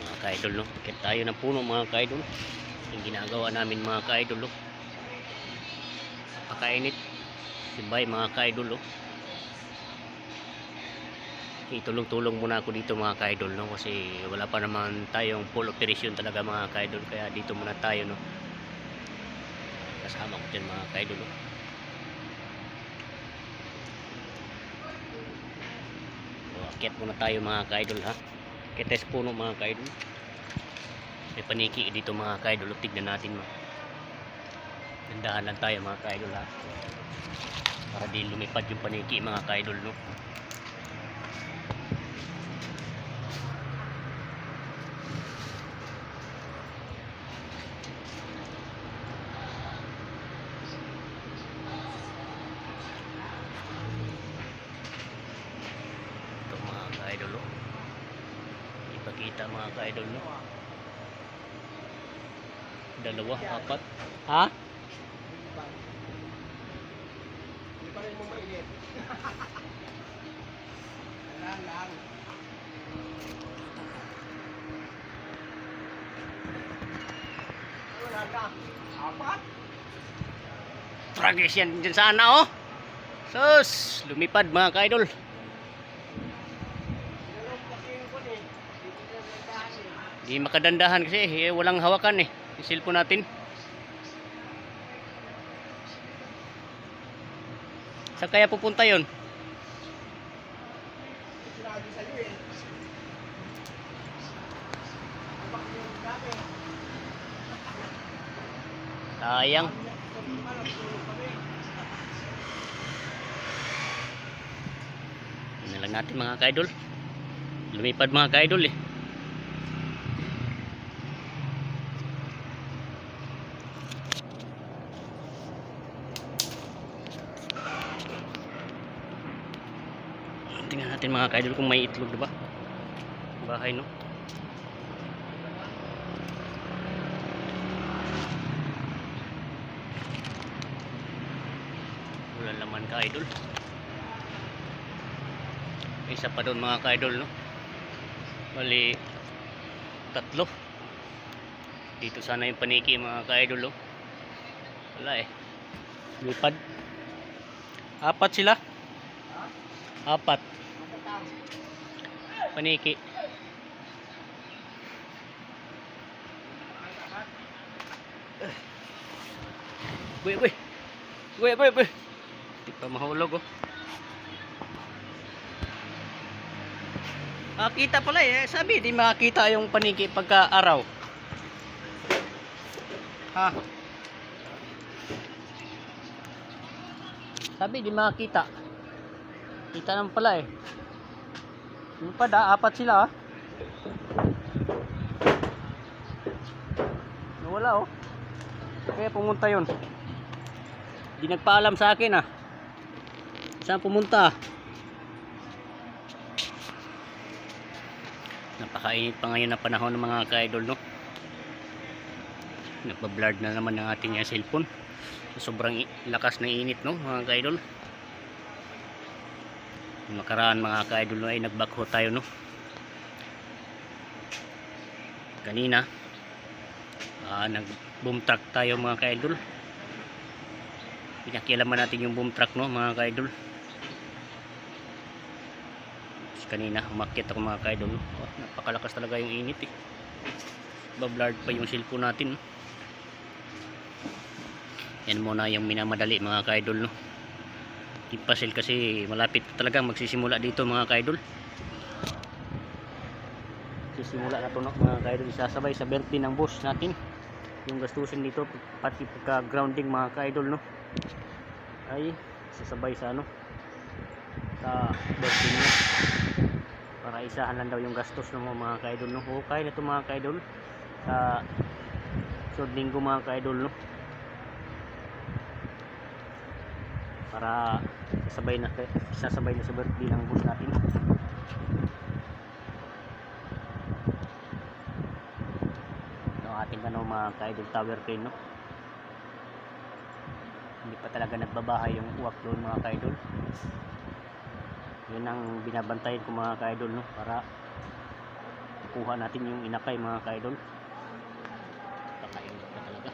mga ka-idol no. Kaya tayo ng puno mga ka-idol. Yung ginagawa namin mga ka-idol no. Pakainit. Sibay mga ka-idol no. Itulong-tulong muna ako dito mga ka-idol no kasi wala pa naman tayong full operation talaga mga ka-idol kaya dito muna tayo no. Kasama ko dyan mga ka-idol no. Akyat muna tayo mga ka-idol ha. Kites puno mga ka-idol. May paniki dito mga ka-idol. Tignan natin mga. Gandahan lang tayo mga ka-idol ha. Para di lumipad yung paniki mga ka-idol no. Ito mga ka-idol oh. Ipakita mga ka-idol no. Dalawa, apat. Ha? Hindi pa rin mo mainit. Lang lang. Wala ka. Apat? Tragis yan dyan sana oh. Sus, lumipad mga ka-idol. Tinanong kasi yung kun eh. Dito na nagdahan eh. Di makadandahan kasi eh, walang hawakan eh. Yung cellphone natin. Saan kaya pupunta yon? Sayang. Na lang natin mga ka-idol. Lumipad mga ka-idol eh. Tingnan natin mga ka-idol kung may itlog diba? Bahay no. Wala laman ka-idol. Isa pa doon mga ka-idol no. Bali tatlo. Dito sana yung paniki mga ka-idol oh. Wala eh. Lipad. Apat sila. Apat. Paniki. Uy, uy. Uy, uy, uy. Di pa mahulog oh. Makita pala eh. Sabi, di makita yung paniki pagka araw. Ha? Sabi, di makita. Kita naman pala eh. Yung pada, apat sila ah. Nawala oh. Kaya pumunta yun. Di nagpaalam sa akin ah. Saan pumunta? Napakainit pa ngayon na panahon ng mga ka-idol no. Nagpa-blurred na naman ng ating uh, cellphone. Sobrang lakas ng init no mga ka-idol. Yung nakaraan mga ka-idol ay nagbakho tayo no. Kanina ah, nag boom truck tayo mga ka-idol. Pinakialaman natin yung boom truck no mga ka-idol. Kanina umakyat ako mga ka-idol. no. Oh, napakalakas talaga yung init eh. Bablard pa yung cellphone natin. no. Yan muna yung minamadali mga ka-idol no. Tipasil kasi malapit talaga magsisimula dito mga ka-idol. Sisimula na to no, mga ka-idol isasabay sa birthday ng boss natin. Yung gastusin dito pati pagka grounding mga ka-idol no. Ay sasabay sa ano sa birthday niya. Para isahan lang daw yung gastos ng mga ka-idol no. Okay na to mga ka-idol sa sunod linggo mga ka-idol no. Para sasabay na sasabay na sa birthday ng boss natin. Ito ang ating ano mga ka-idol tower crane no? Hindi pa talaga nagbabahay yung uwak doon mga ka-idol. Yun ang binabantayan ko mga ka-idol no? Para makuha natin yung inakay mga ka-idol. Kakainit na talaga.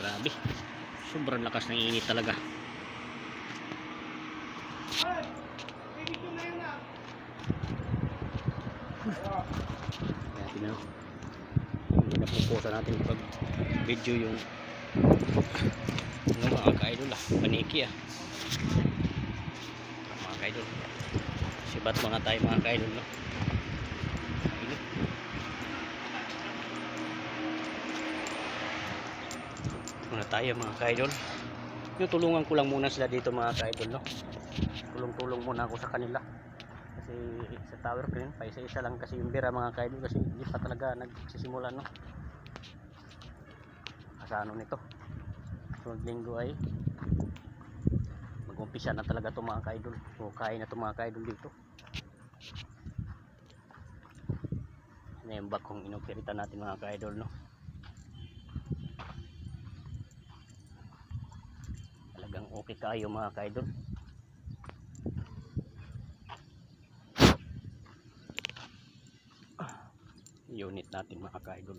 Grabe. Sobrang lakas ng init talaga kaya tinan hindi napupusa natin pag video yung ano mga ka-idol ah. Paniki ah. Mga ka-idol. Sibat mga tayo mga ka-idol no? Muna tayo mga ka-idol. Yung tulungan ko lang muna sila dito mga ka-idol no tulong-tulong muna ako sa kanila. Kasi sa tower yun pa isa-isa lang kasi yung bira mga ka-idol kasi hindi pa talaga nagsisimula no? Kasano nito? Sunod linggo ay mag-umpisa na talaga to mga ka-idol. O kain na to mga ka-idol dito. Na yung bakong inopirita natin mga ka-idol no? Talagang okay kayo mga ka-idol unit natin mga ka-idol.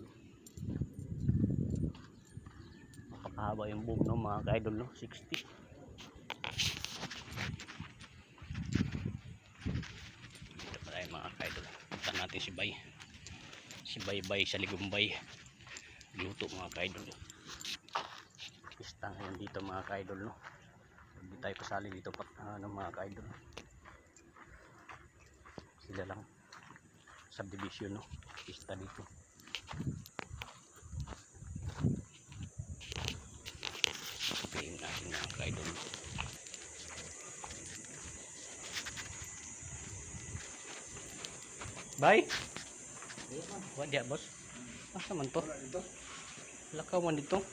Napakahaba yung boom no mga ka-idol no? 60 dito pa tayo mga ka-idol. Punta natin si Bay. Si Bay Bay sa Ligumbay. Luto mga ka-idol. Pista ngayon dito mga ka-idol no? Hindi tayo kasali dito pa ano mga ka-idol. Sila lang. Subdivision no pista dito Sabihin natin mga ka-idol Bye. Wa dia bos. Asa man to? Lakaw man dito.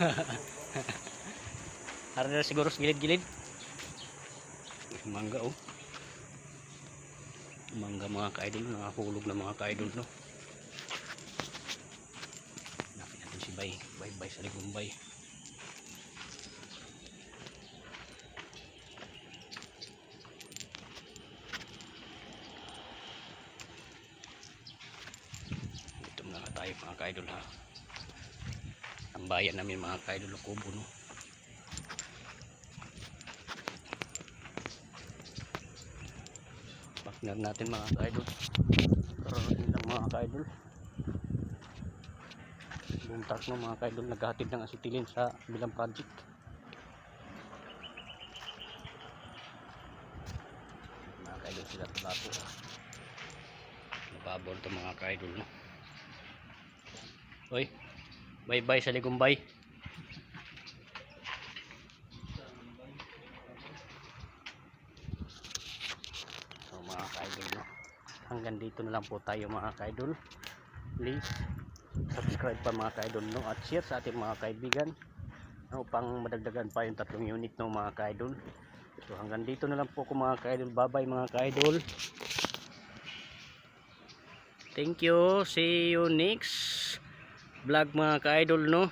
Na siguro sa gilid-gilid. Mangga oh. Mangga mga ka-idol, nakahulog na mga ka-idol no. Hanapin natin si Bay, Bay Bay sa Ligumbay. Dito muna nga tayo mga ka-idol ha. Ang bayan namin mga ka-idol Kubo no. Partner natin mga ka-idol. Kararating lang mga ka-idol. Buong truck no mga ka-idol naghahatid ng asitilin sa bilang project. Mga ka-idol sila tulapo nababol to mga ka-idol no? Oy, bye bye sa Ligumbay. So mga ka-idol no. Hanggang dito na lang po tayo mga ka-idol. Please subscribe pa mga ka-idol no at share sa ating mga kaibigan upang madagdagan pa yung tatlong unit no mga ka-idol. So hanggang dito na lang po ko mga ka-idol. Bye-bye mga ka-idol. Thank you. See you next vlog mga ka-idol no.